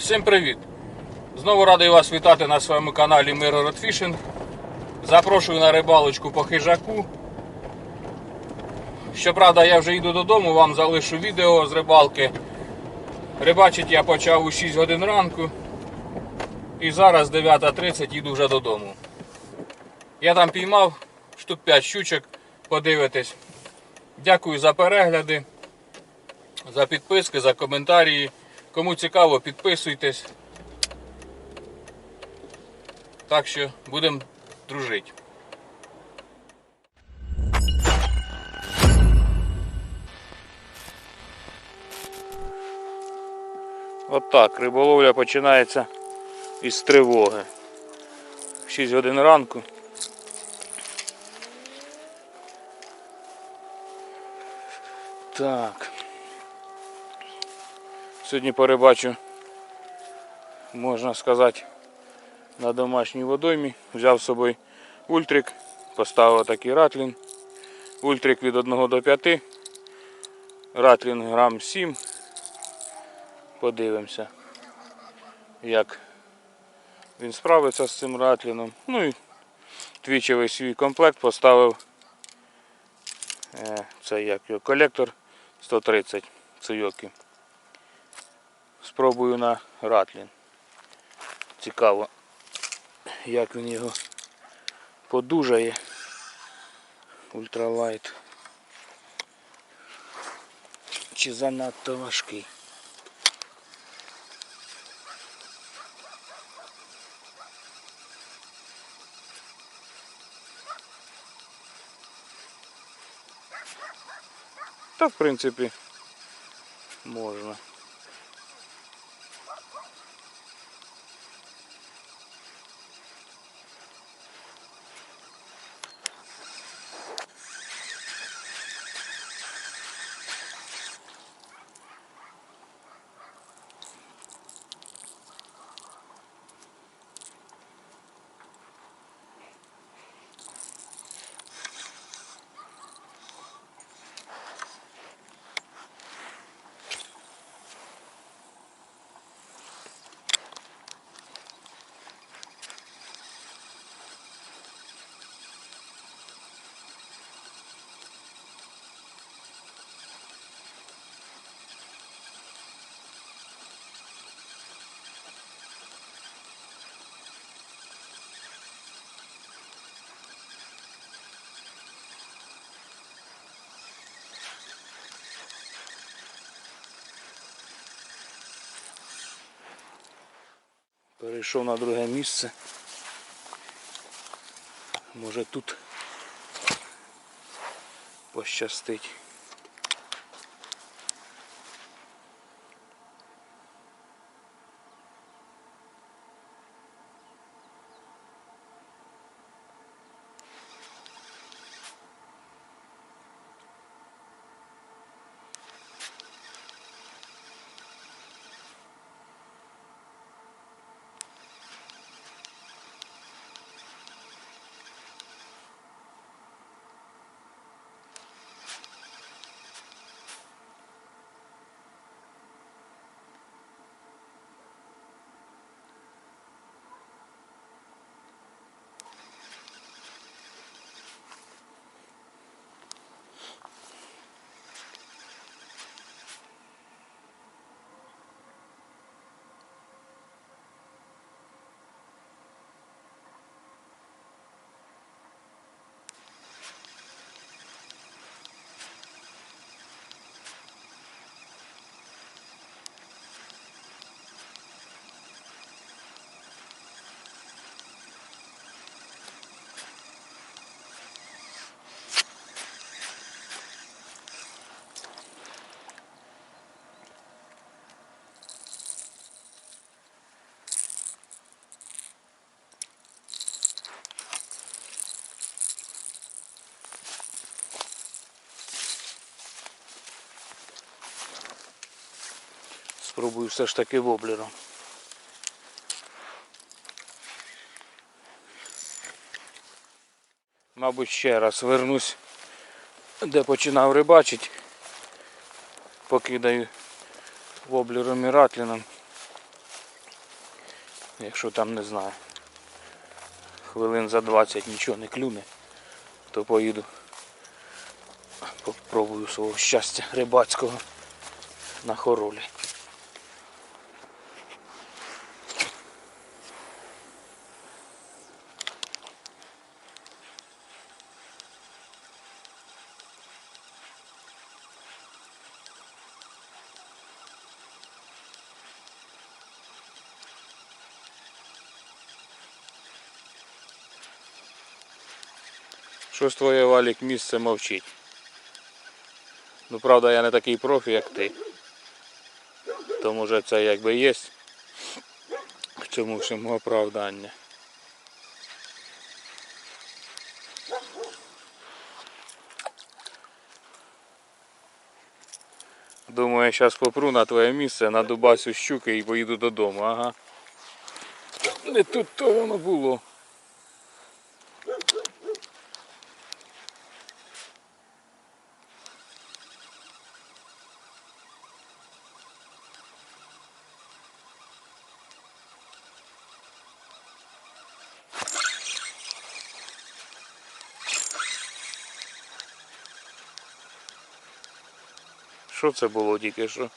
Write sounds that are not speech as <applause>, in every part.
Всім привіт! Знову радий вас вітати на своєму каналі Mirror Fishing. Запрошую на рибалочку по хижаку. Щоправда, я вже йду додому, вам залишу відео з рибалки. Рибачить я почав у 6 годин ранку. І зараз 9.30 їду вже додому. Я там піймав штук 5 щучок, подивитись. Дякую за перегляди, за підписки, за коментарі. Кому цікаво, підписуйтесь. Так що будемо дружити. От так, риболовля починається із тривоги. 6 годин ранку. Так. Сьогодні перебачу, можна сказати, на домашній водоймі. Взяв з собою ультрик, поставив такий ратлін. Ультрик від 1 до 5. Ратлін грам 7. Подивимося, як він справиться з цим ратліном. Ну і твічевий свій комплект поставив. Е, Це як його колектор 130 цийоки. Спробую на ратлін. Цікаво, як він його подужає. Ультралайт. Чи занадто важкий. Та в принципі можна. Перейшов на друге місце. Може тут пощастить. Спробую все ж таки воблером. Мабуть, ще раз вернусь, де починав рибачити. Покидаю воблером і ратліном. Якщо там не знаю. Хвилин за 20 нічого не клюне, то поїду. Попробую свого щастя рибацького на хоролі. Щось твоє валік місце мовчить. Ну правда я не такий профі, як ти. То може це якби є в цьому всьому оправдання. Думаю, я зараз попру на твоє місце, на дубасю щуки і поїду додому, ага. Не тут то воно було. Що це було тільки що?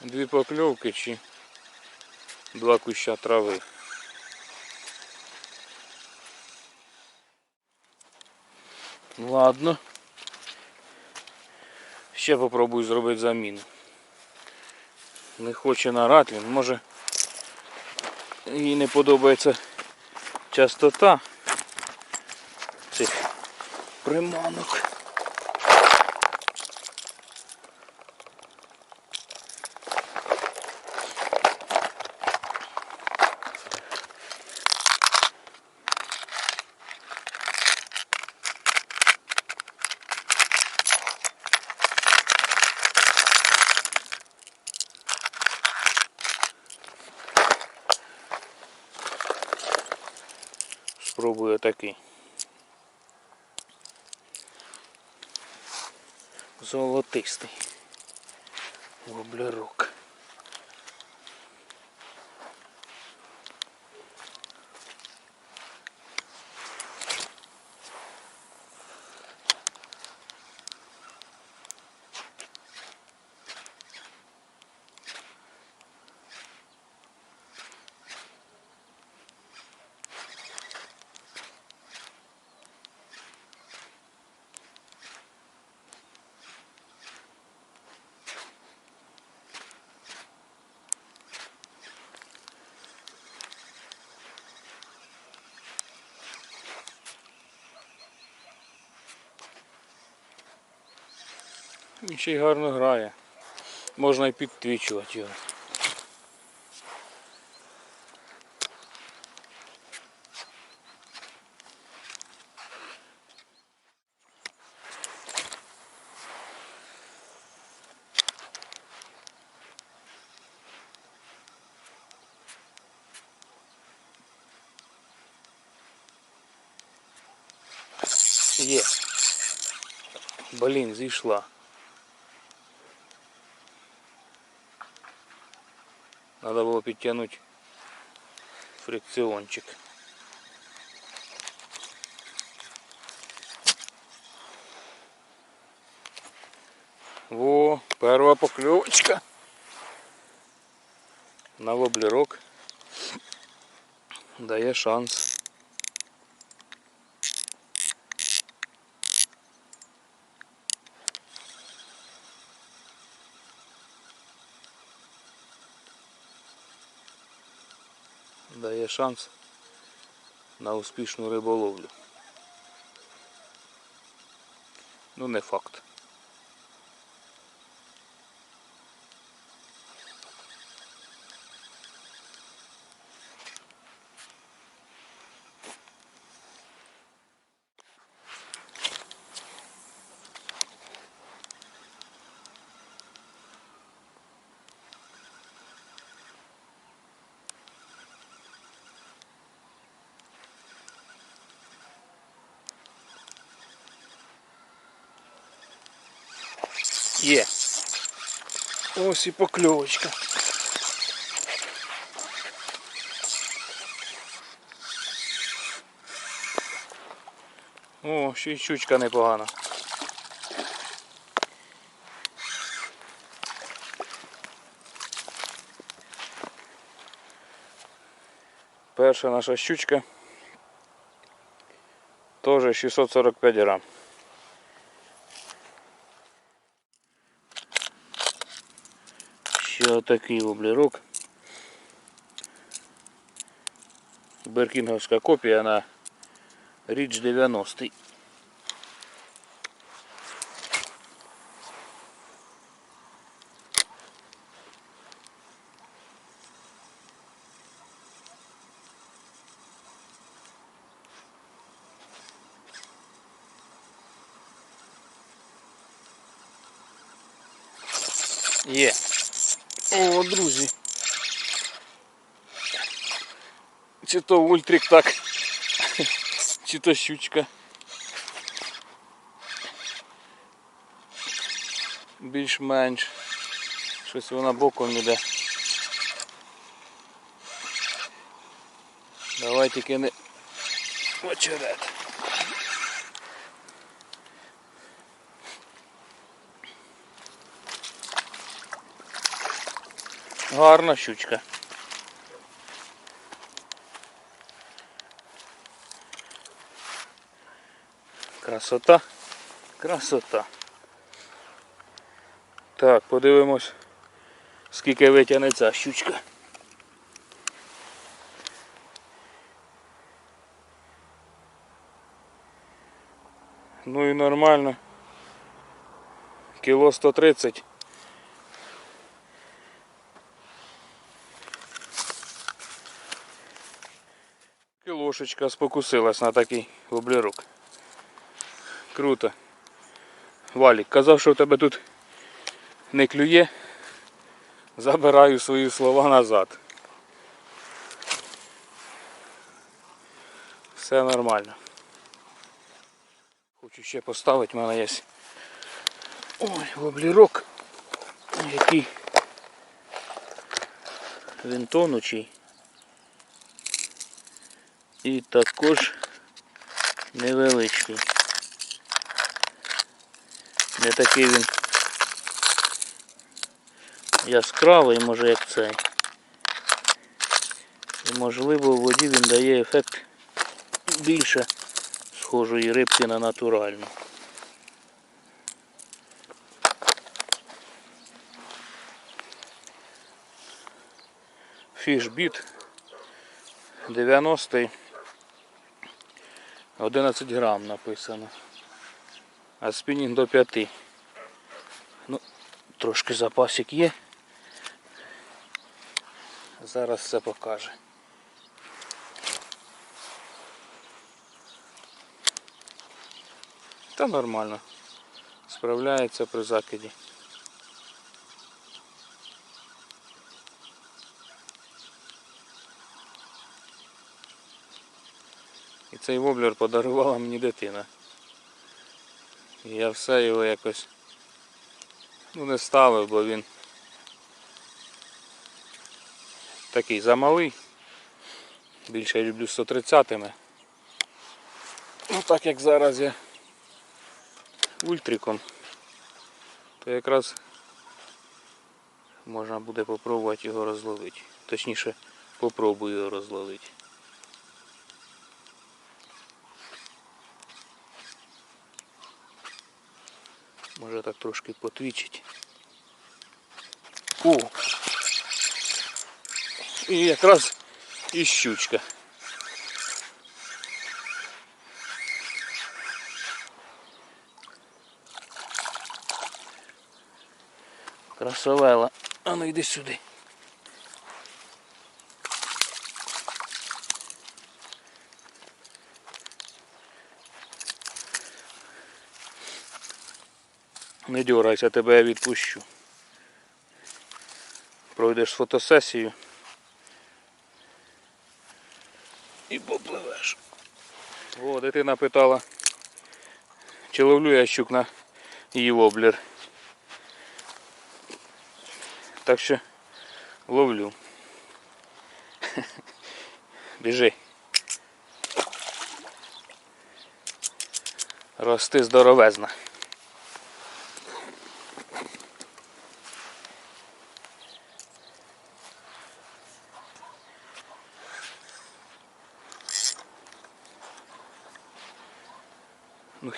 Дві покльовки чи два куща трави. Ладно. Ще попробую зробити заміну. Не хоче на ратлін, може їй не подобається частота цих приманок. Спробую такий. Золотистий. Воблерок. Він ще й гарно грає. Можна і підтвічувати його. Є. Блін, зійшла. Надо было підтягнути фрикціончик. Во, перша покльовочка. На воблерок. Дає шанс. Шанс на успішну риболовлю. Ну не факт. Є. Ось і покльовочка. О, ще й щучка непогана. Перша наша щучка. Тоже 645 грам. Ще отакий воблерок. Беркінговська копія на Річ 90. Є. О, друзі. Чи то ультрик так, чи то щучка. Більш-менш. Щось вона боком іде. Давай тільки не очерет. Гарна щучка. Красота. Красота. Так, подивимось, скільки витягне ця щучка. Ну і нормально. Кіло 130. Кілошечка спокусилась на такий воблерок. Круто. Валік, казав, що в тебе тут не клює. Забираю свої слова назад. Все нормально. Хочу ще поставити, в мене є. Ой, воблерок. Який він тонучий. І також невеличкий. Не такий він яскравий, може як цей. І можливо в воді він дає ефект більше схожої рибки на натуральну. Фішбіт 90 11 грам написано. А спінінг до 5. Ну, трошки запасик є. Зараз все покаже. Та нормально. Справляється при закиді. Цей воблер подарувала мені дитина. І я все його якось ну, не ставив, бо він такий замалий. Більше я люблю 130-ми. Ну так як зараз я ультриком, то якраз можна буде попробувати його розловити. Точніше, попробую його розловити. Може так трошки потвічить. О! І якраз і щучка. Красовела. А ну йди сюди. Не дергайся, тебе я відпущу. Пройдеш фотосесію і попливеш. О, дитина питала, чи ловлю я щук на її воблер. Так що ловлю. <laughs> Біжи. Рости здоровезна.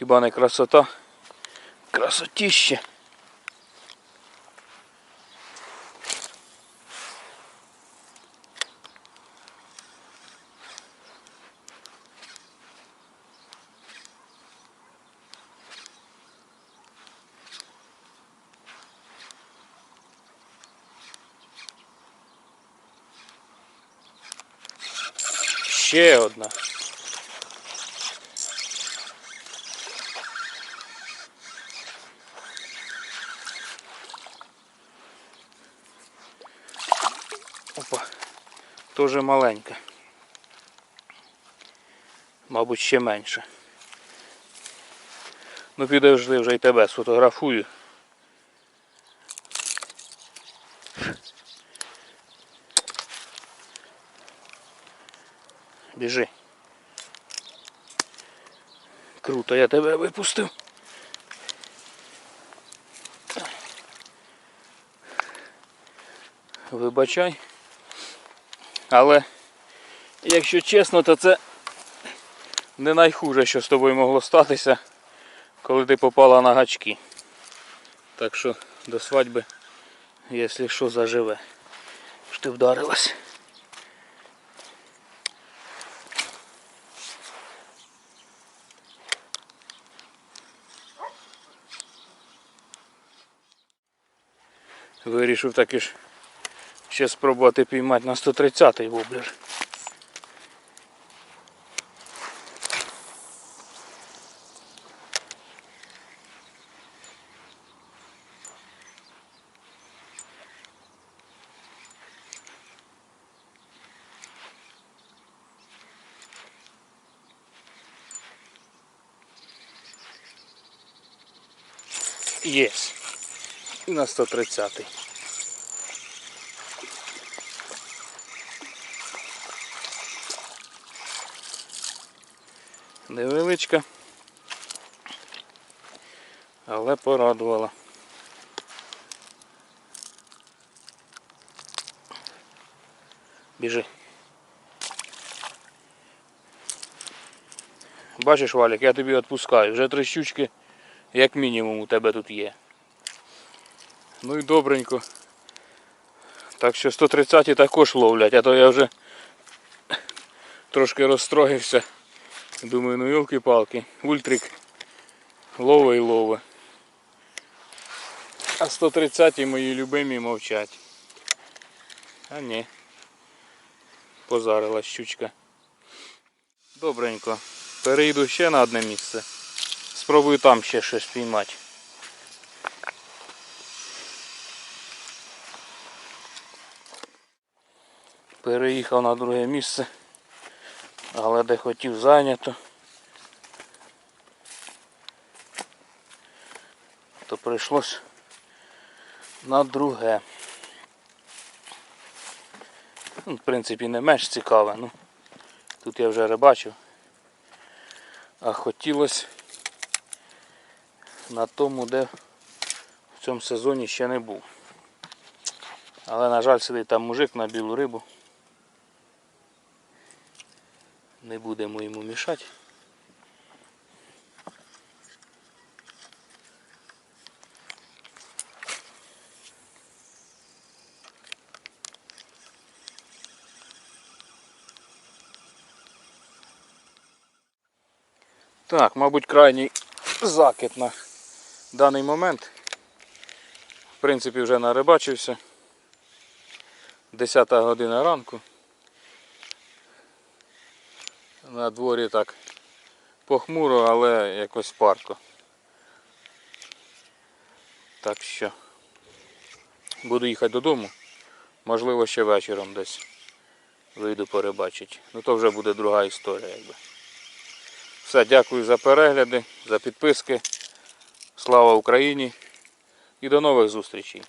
Хіба не красота? Красотіще. Ще одна. Теж маленька. Мабуть, ще менше. Ну підожди, вже й тебе сфотографую. Біжи. Круто, я тебе випустив. Вибачай. Але, якщо чесно, то це не найхуже, що з тобою могло статися, коли ти попала на гачки. Так що до свадьби, якщо що, заживе. Що ти вдарилась. Вирішив таки ж ще спробувати піймати на 130-й воблер. Єс. І на 130-й. Невеличка. Але порадувала. Біжи. Бачиш, Валік, я тобі відпускаю. Вже три щучки, як мінімум, у тебе тут є. Ну і добренько. Так що 130 також ловлять, а то я вже трошки розстроївся. Думаю, ну йолки-палки, ультрик лове і лове. А 130 мої любимі мовчать. А ні. Позарила щучка. Добренько. Перейду ще на одне місце. Спробую там ще щось піймати. Переїхав на друге місце, але де хотів зайнято. То прийшлось на друге. Ну, В принципі, не менш цікаве, ну тут я вже рибачив. А хотілося на тому, де в цьому сезоні ще не був. Але, на жаль, сидить там мужик на білу рибу. Не будемо йому мішати. Так, мабуть, крайній закид на даний момент. В принципі, вже нарибачився. 10 година ранку. На дворі так похмуро, але якось парко. Так що буду їхати додому. Можливо, ще вечором десь вийду порибачити. Ну то вже буде друга історія. якби. Все, дякую за перегляди, за підписки. Слава Україні і до нових зустрічей.